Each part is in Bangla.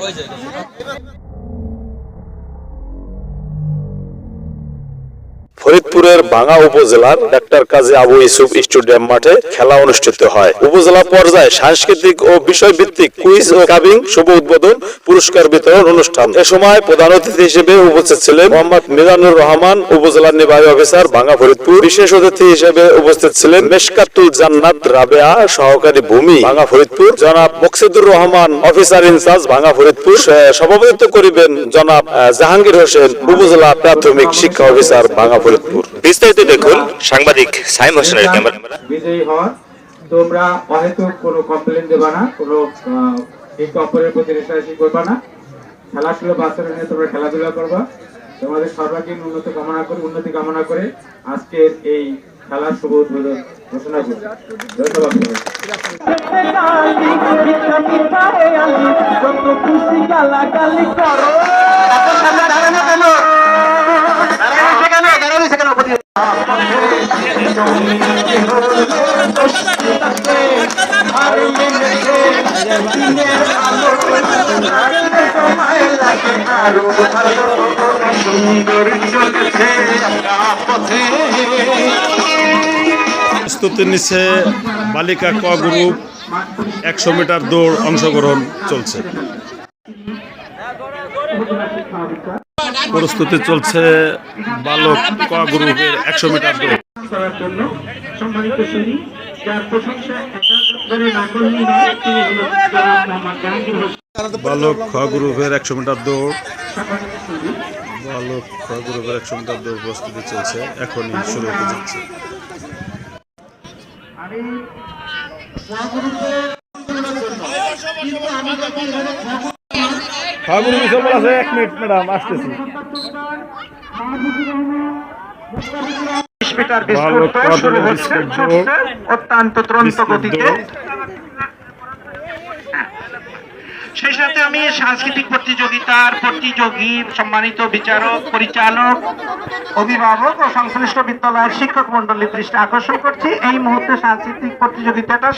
ওই যায়। ফরিদপুরের ভাঙা উপজেলার ডাক্তার কাজী আবু ইসুফ স্টেডিয়াম মাঠে খেলা অনুষ্ঠিত হয়। উপজেলা পর্যায়ে সাংস্কৃতিক ও বিষয়ভিত্তিক কুইজ ও কাবিং শুভ উদ্বোধন, পুরস্কার বিতরণ অনুষ্ঠান। এ সময় প্রধান অতিথি হিসেবে উপস্থিত ছিলেন মোহাম্মদ মিজানুর রহমান, উপজেলা নির্বাহী অফিসার ভাঙা ফরিদপুর। বিশেষ অতিথি হিসেবে উপস্থিত ছিলেন মেশকাতুল জান্নাত রাবেয়া সহকারী ভূমি ভাঙা ফরিদপুর। জনাব মকসিদুর রহমান, অফিসার ইনচার্জ ভাঙা ফরিদপুর। সভাপতিত্ব করিবেন জনাব জাহাঙ্গীর হোসেন, উপজেলা প্রাথমিক শিক্ষা অফিসার ভাঙা ফরিদপুর। বিস্তারিত দেখুন সাংবাদিক সাইম হোসেনের ক্যামেরা। বিজয়ী তোমরা অহেতুক কোনো কমপ্লেন দেবা না কোনো একে অপরের প্রতি রেশারেশি করবা না। খেলাধুলো বাচ্চারা নিয়ে তোমরা খেলাধুলা করবা। তোমাদের সর্বাঙ্গীন উন্নত কামনা করে উন্নতি কামনা করে আজকের এই খেলার শুভ উদ্বোধন ঘোষণা করি ধন্যবাদ সবাইকে। প্রস্তুতি নিচ্ছে বালিকা ক গ্রুপ একশো মিটার দৌড় অংশগ্রহণ চলছে প্রস্তুতি চলছে বালক ক গ্রুপের একশো মিটার দৌড়। করার জন্য সম্মানিত সুদী যার প্রশংসা একান্তরে না করলেই নয় তিনি হলেন মোহাম্মদ জাহাঙ্গীর হোসেন। বালক খ গ্রুপের একশো মিটার দৌড়। বালক খ গ্রুপের একশো মিটার দৌড় প্রস্তুতি চলছে এখনই শুরু হতে যাচ্ছে। আমি কিন্তু আমি খ গ্রুপ আছে এক মিনিট ম্যাডাম আসতেছি। মিটার বিস্কুট শুরু হচ্ছে অত্যন্ত ত্রন্ত গতিতে। সেই সাথে আমি সাংস্কৃতিক প্রতিযোগিতার প্রতিযোগী সম্মানিত বিচারক পরিচালক অভিভাবক ও সংশ্লিষ্ট বিদ্যালয়ের শিক্ষক মন্ডলীর দৃষ্টি আকর্ষণ করছি। এই মুহূর্তে সাংস্কৃতিক প্রতিযোগিতাটা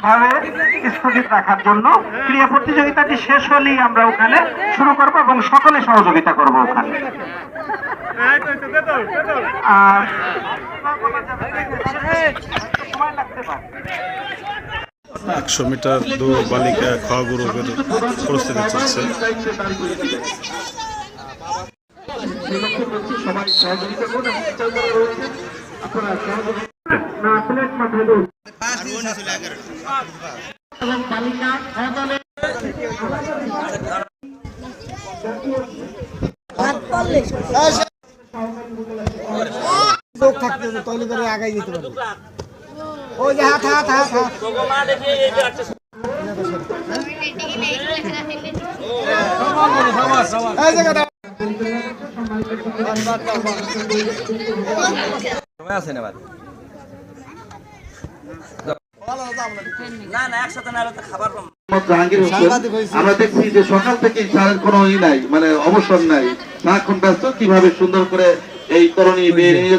সাময়িকভাবে স্থগিত রাখার জন্য ক্রিয়া প্রতিযোগিতাটি শেষ হলেই আমরা ওখানে শুরু করব এবং সকলে সহযোগিতা করব ওখানে। আর একশো মিটার দৌড় বালিকা খ গ্রুপের প্রস্তুতি চলছে। সবাই সহযোগিতা করুন আপনারা সহযোগিতা না এবং বালিকা সদলে লোক থাকতে হবে, করে আগাই দিতে পারবে ওই যে হাত হাত হাত হাত জাহাঙ্গীর হোসেন আমরা দেখছি যে সকাল থেকে স্যারের কোনো ই নাই মানে অবসর নাই। সারাক্ষণ ব্যস্ত কীভাবে সুন্দর করে এই তরণী নিয়ে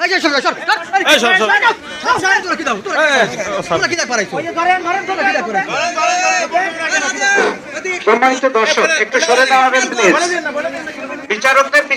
দৃষ্টি আকর্ষণ করছি আর লাগবে কি? একবার দুই তিনটে ভাই লাগবে এ- এ- আবার দুজন সম্মানিত দর্শক একটু সরে দাঁড়াবেন প্লিজ বিচারকদের পিছনে